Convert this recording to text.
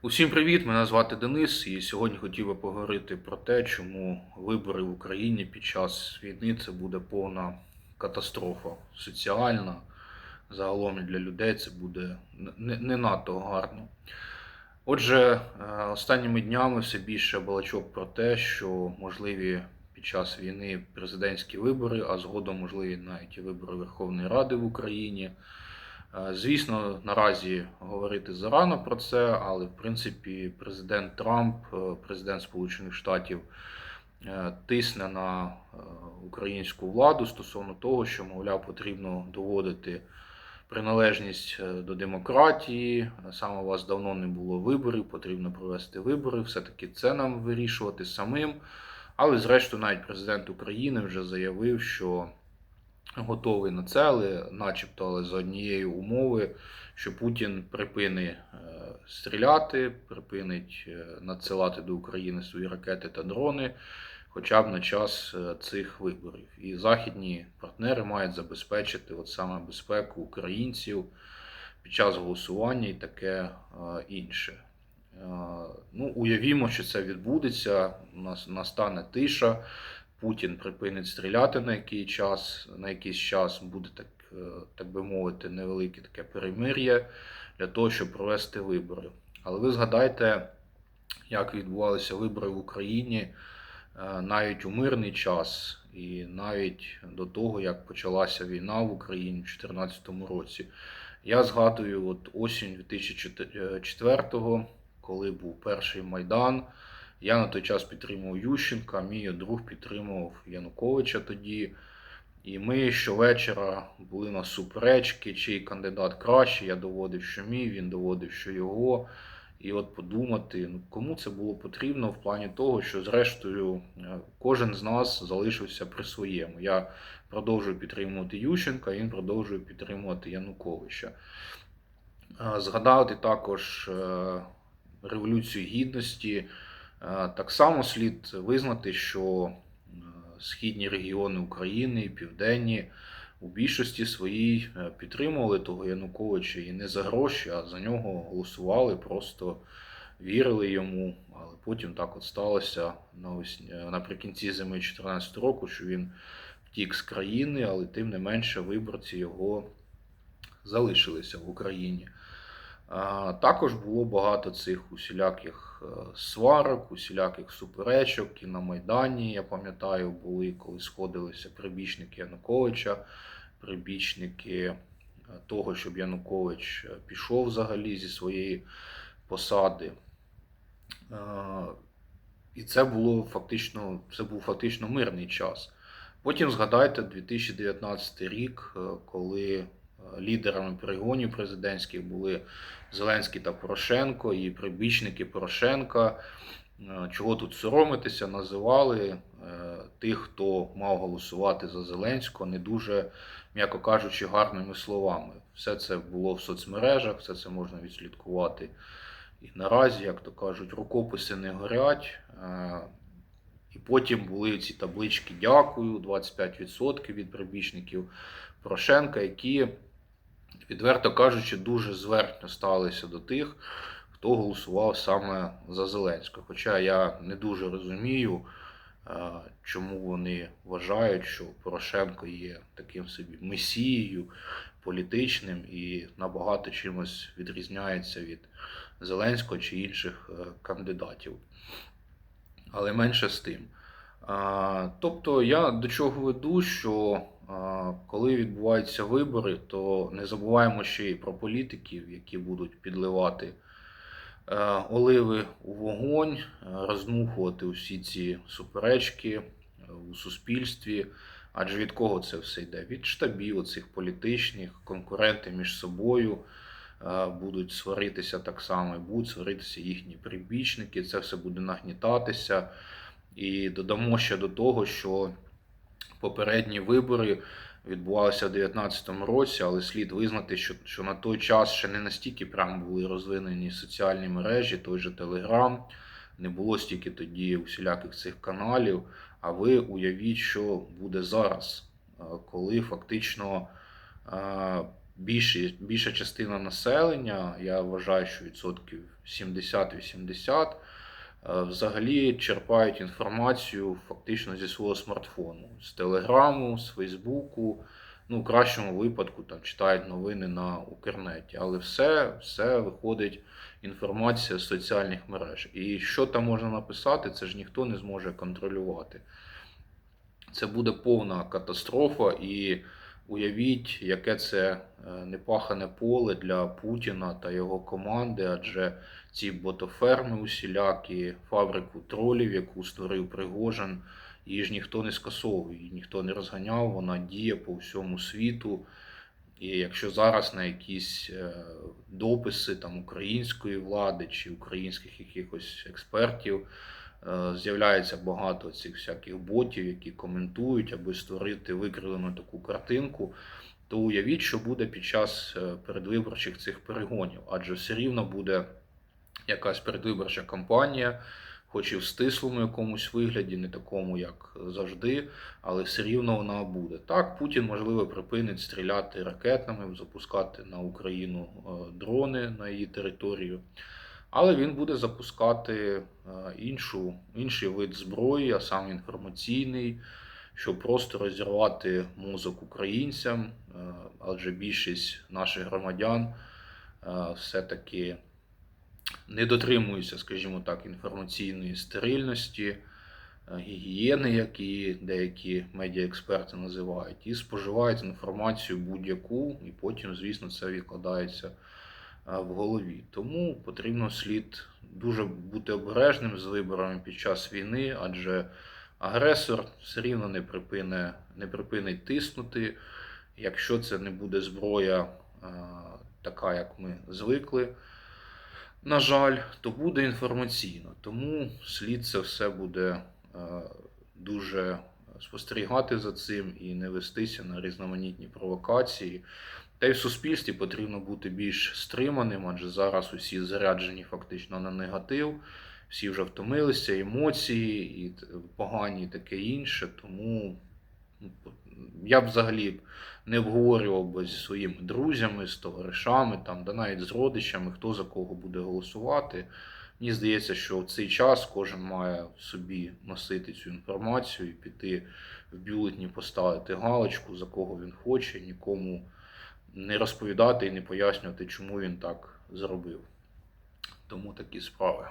Усім привіт! Мене звати Денис, і сьогодні хотів би поговорити про те, чому вибори в Україні під час війни це буде повна катастрофа соціальна. Загалом для людей це буде не, надто гарно. Отже, е, останніми днями все більше балачок про те, що можливі під час війни президентські вибори, а згодом можливі навіть і вибори Верховної Ради в Україні. Е, Звісно, наразі говорити зарано про це, але в принципі президент Трамп, е, президент Сполучених Штатів, е, тисне на українську владу стосовно того, що, мовляв, потрібно доводити приналежність до демократії. Саме у вас давно не було виборів, потрібно провести вибори. Все-таки це нам вирішувати самим. Але, зрештою, навіть президент України вже заявив, що готовий на це, але начебто але за однієї умови, що Путін припини е, стріляти, припинить е, надсилати до України свої ракети та дрони, хоча б на час е, цих виборів. І західні партнери мають забезпечити от саме безпеку українців під час голосування і таке інше. Ну, уявімо, що це відбудеться. У нас настане тиша. Путін припинить стріляти на який час, на якийсь час буде так, е, так би мовити, невелике таке перемир'я для того, щоб провести вибори. Але ви згадайте, як відбувалися вибори в Україні е, навіть у мирний час, і навіть до того, як почалася війна в Україні в 2014 році. Я згадую от осінь 2004-го, коли був перший майдан. Я на той час підтримував Ющенка, мій друг підтримував Януковича тоді. І ми щовечора були на суперечки, чий кандидат краще. Я доводив, що мій, він доводив, що його. І от подумати, ну кому це було потрібно в плані того, що зрештою е, кожен з нас залишився при своєму. Я продовжую підтримувати Ющенка, він продовжує підтримувати Януковича. Е, Згадати також е, Революцію Гідності. Е, Так само слід визнати, що е, східні регіони України південні у більшості своїй е, підтримували того Януковича і не за гроші, а за нього голосували, просто вірили йому. Але потім так от сталося наприкінці зими 2014 року, що він втік з країни, але тим не менше виборці його залишилися в Україні. Також було багато цих усіляких е, сварок, усіляких суперечок і на Майдані. Я пам'ятаю, були, коли сходилися прибічники Януковича, прибічники е, того, щоб Янукович е, пішов взагалі зі своєї посади. І це було фактично, це був фактично мирний час. Потім згадайте 2019 рік, коли лідерами перегонів президентських були Зеленський та Порошенко, і прибічники Порошенка. Е, Чого тут соромитися, називали е, тих, хто мав голосувати за Зеленського, не дуже, м'яко кажучи, гарними словами. Все це було в соцмережах, все це можна відслідкувати. І наразі, як то кажуть, рукописи не горять. Е, І потім були ці таблички Дякую, 25% від прибічників Порошенка, які, відверто кажучи, дуже зверхньо ставилися до тих, хто голосував саме за Зеленського. Хоча я не дуже розумію, е, чому вони вважають, що Порошенко є таким собі месією політичним і набагато чимось відрізняється від Зеленського чи інших е, кандидатів. Але менше з тим. А, Тобто я до чого веду, що коли відбуваються вибори, то не забуваємо ще й про політиків, які будуть підливати е, оливи у вогонь, е, роздмухувати усі ці суперечки е, у суспільстві. Адже від кого це все йде? Від штабів цих політичних, конкуренти між собою будуть сваритися так само, будуть сваритися їхні прибічники, це все буде нагнітатися. І додамо ще до того, що попередні вибори відбувалися в 2019 році, але слід визнати, що, що на той час ще не настільки прям були розвинені соціальні мережі, той же Телеграм, не було стільки тоді усіляких цих каналів. А ви уявіть, що буде зараз, е, коли фактично е, більші, більша частина населення, я вважаю, що відсотків 70-80, е, взагалі черпають інформацію фактично зі свого смартфону, з Телеграму, з Фейсбуку. Ну, в кращому випадку там читають новини на Укрнеті, але все, все виходить інформація з соціальних мереж. І що там можна написати, це ж ніхто не зможе контролювати. Це буде повна катастрофа, і уявіть, яке це е, непахане поле для Путіна та його команди, адже ці ботоферми усілякі, фабрику тролів, яку створив Пригожин, її ж ніхто не скасовує, ніхто не розганяв, вона діє по всьому світу. І якщо зараз на якісь е, дописи там української влади чи українських якихось експертів з'являється багато цих всяких ботів, які коментують, аби створити викривлену таку картинку, то уявіть, що буде під час е, передвиборчих цих перегонів, адже все рівно буде якась передвиборча кампанія, хоч і в стислому якомусь вигляді, не такому, як завжди, але все рівно вона буде. Так, Путін, можливо, припинить стріляти ракетами, запускати на Україну е, дрони на її територію. Але він буде запускати е, іншу, інший вид зброї, а саме інформаційний, щоб просто розірвати мозок українцям, е, адже більшість наших громадян е, все-таки не дотримуються, скажімо так, інформаційної стерильності, гігієни, як і деякі медіаексперти називають, і споживають інформацію будь-яку, і потім, звісно, це відкладається в голові. Тому потрібно слід дуже бути обережним з виборами під час війни, адже агресор все рівно не припине, не припинить тиснути. Якщо це не буде зброя е, така, як ми звикли, на жаль, то буде інформаційно. Тому слід це все буде е, дуже спостерігати за цим і не вестися на різноманітні провокації. Та й в суспільстві потрібно бути більш стриманим, адже зараз усі заряджені фактично на негатив, всі вже втомилися, емоції, і погані, таке інше. Тому ну, я б взагалі не обговорював би зі своїми друзями, з товаришами, там, да навіть з родичами, хто за кого буде голосувати. Мені здається, що в цей час кожен має в собі носити цю інформацію і піти в бюлетні, поставити галочку, за кого він хоче, нікому не розповідати і не пояснювати, чому він так зробив. Тому такі справи.